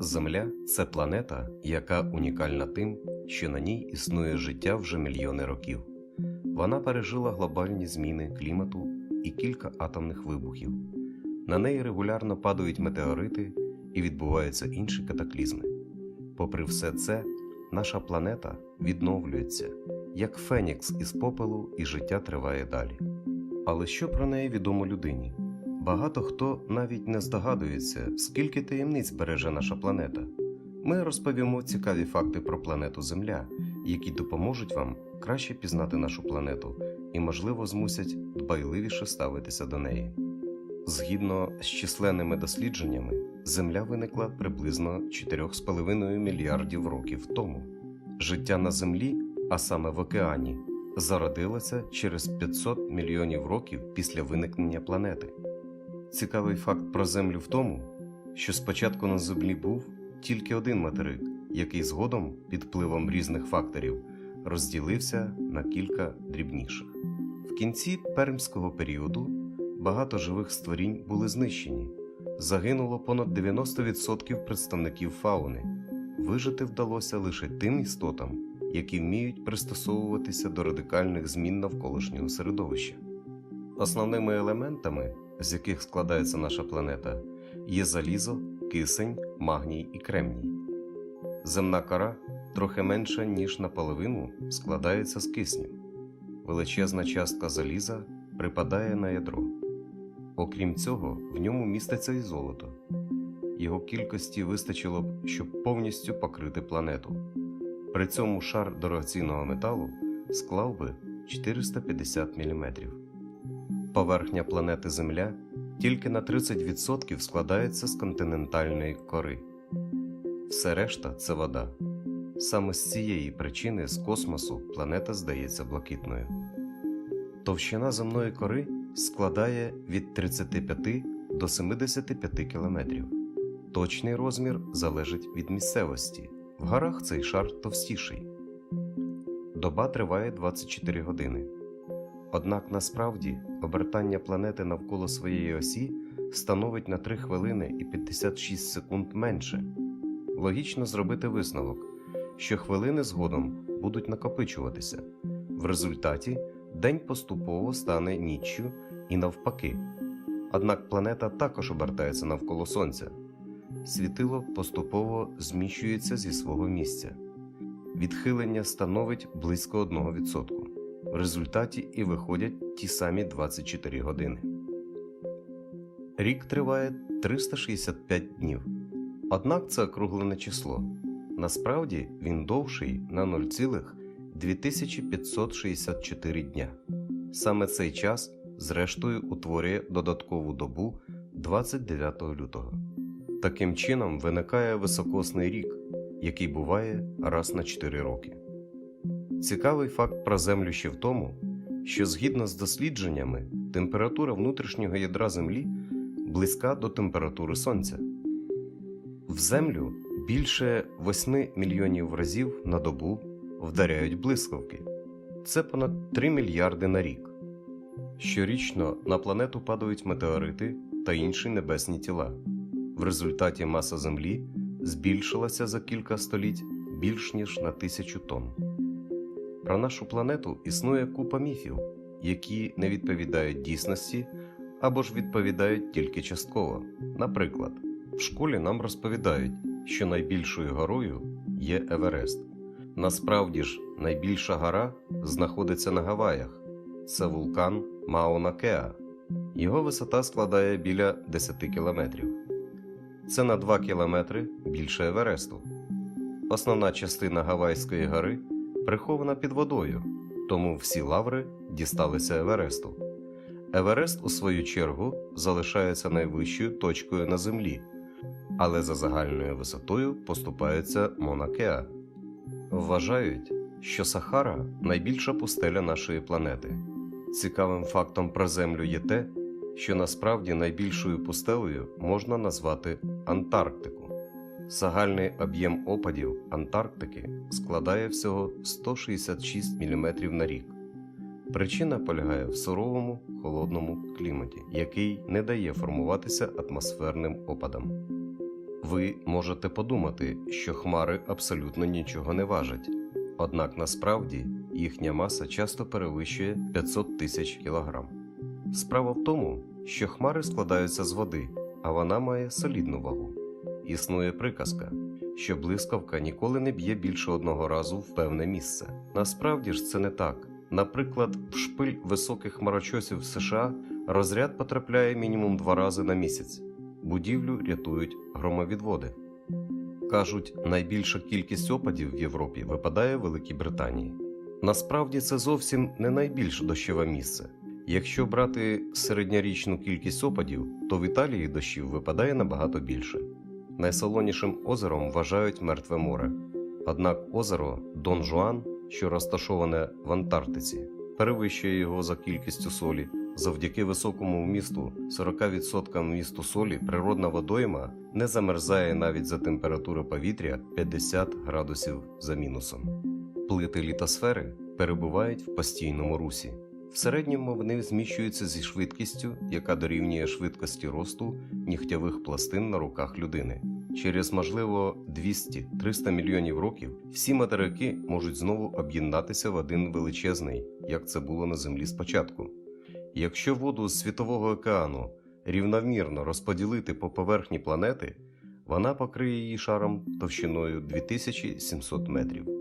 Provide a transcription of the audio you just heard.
Земля це планета, яка унікальна тим, що на ній існує життя вже мільйони років. Вона пережила глобальні зміни клімату і кілька атомних вибухів. На неї регулярно падають метеорити і відбуваються інші катаклізми. Попри все це, наша планета відновлюється, як фенікс із попелу, і життя триває далі. Але що про неї відомо людині? Багато хто навіть не здогадується, скільки таємниць береже наша планета. Ми розповімо цікаві факти про планету Земля, які допоможуть вам краще пізнати нашу планету і, можливо, змусять дбайливіше ставитися до неї. Згідно з численними дослідженнями, Земля виникла приблизно 4,5 мільярдів років тому. Життя на Землі, а саме в океані, зародилося через 500 мільйонів років після виникнення планети. Цікавий факт про Землю в тому, що спочатку на Землі був тільки один материк, який згодом, під впливом різних факторів, розділився на кілька дрібніших. В кінці пермського періоду багато живих створінь були знищені, загинуло понад 90% представників фауни. Вижити вдалося лише тим істотам, які вміють пристосовуватися до радикальних змін навколишнього середовища. Основними елементами, з яких складається наша планета, є залізо, кисень, магній і кремній. Земна кора трохи менша, ніж наполовину, складається з кисню. Величезна частка заліза припадає на ядро. Окрім цього, в ньому міститься і золото. Його кількості вистачило б, щоб повністю покрити планету. При цьому шар дорогоцінного металу склав би 450 мм. Поверхня планети Земля тільки на 30% складається з континентальної кори. Все решта це вода. Саме з цієї причини з космосу планета здається блакитною. Товщина земної кори складає від 35 до 75 кілометрів. Точний розмір залежить від місцевості. В горах цей шар товстіший. Доба триває 24 години. Однак насправді обертання планети навколо своєї осі становить на 3 хвилини і 56 секунд менше. Логічно зробити висновок, що хвилини згодом будуть накопичуватися. В результаті день поступово стане ніччю і навпаки. Однак планета також обертається навколо Сонця. Світило поступово зміщується зі свого місця. Відхилення становить близько 1%. В результаті і виходять ті самі 24 години. Рік триває 365 днів. Однак це округлене число. Насправді він довший на 0,2564 дня. Саме цей час, зрештою, утворює додаткову добу 29 лютого. Таким чином виникає високосний рік, який буває раз на 4 роки. Цікавий факт про Землю ще в тому, що згідно з дослідженнями, температура внутрішнього ядра Землі близька до температури Сонця. В Землю більше 8 мільйонів разів на добу вдаряють блискавки. Це понад 3 мільярди на рік. Щорічно на планету падають метеорити та інші небесні тіла. В результаті маса Землі збільшилася за кілька століть більш ніж на тисячу тонн. Про нашу планету існує купа міфів, які не відповідають дійсності або ж відповідають тільки частково. Наприклад, в школі нам розповідають, що найбільшою горою є Еверест. Насправді ж, найбільша гора знаходиться на Гаваях. Це вулкан Мауна Кеа. Його висота складає біля 10 кілометрів. Це на 2 кілометри більше Евересту. Основна частина Гавайської гори прихована під водою, тому всі лаври дісталися Евересту. Еверест, у свою чергу, залишається найвищою точкою на землі, але за загальною висотою поступається Монакеа. Вважають, що Сахара найбільша пустеля нашої планети. Цікавим фактом про Землю є те, що насправді найбільшою пустелею можна назвати Антарктику. Загальний об'єм опадів Антарктики складає всього 166 мм на рік. Причина полягає в суровому холодному кліматі, який не дає формуватися атмосферним опадам. Ви можете подумати, що хмари абсолютно нічого не важать, однак насправді їхня маса часто перевищує 500 тисяч кілограм. Справа в тому, що хмари складаються з води, а вона має солідну вагу. Існує приказка, що блискавка ніколи не б'є більше одного разу в певне місце. Насправді ж це не так. Наприклад, в шпиль високих хмарочосів США розряд потрапляє мінімум два рази на місяць. Будівлю рятують громовідводи. Кажуть, найбільша кількість опадів в Європі випадає в Великій Британії. Насправді це зовсім не найбільш дощове місце. Якщо брати середньорічну кількість опадів, то в Італії дощів випадає набагато більше. Найсолонішим озером вважають Мертве море. Однак озеро Дон Жуан, що розташоване в Антарктиці, перевищує його за кількістю солі. Завдяки високому вмісту 40% вмісту солі природна водойма не замерзає навіть за температури повітря 50 градусів за мінусом. Плити літосфери перебувають в постійному русі. В середньому вони зміщуються зі швидкістю, яка дорівнює швидкості росту нігтєвих пластин на руках людини. Через, можливо, 200-300 мільйонів років всі материки можуть знову об'єднатися в один величезний, як це було на Землі спочатку. Якщо воду з світового океану рівномірно розподілити по поверхні планети, вона покриє її шаром товщиною 2700 метрів.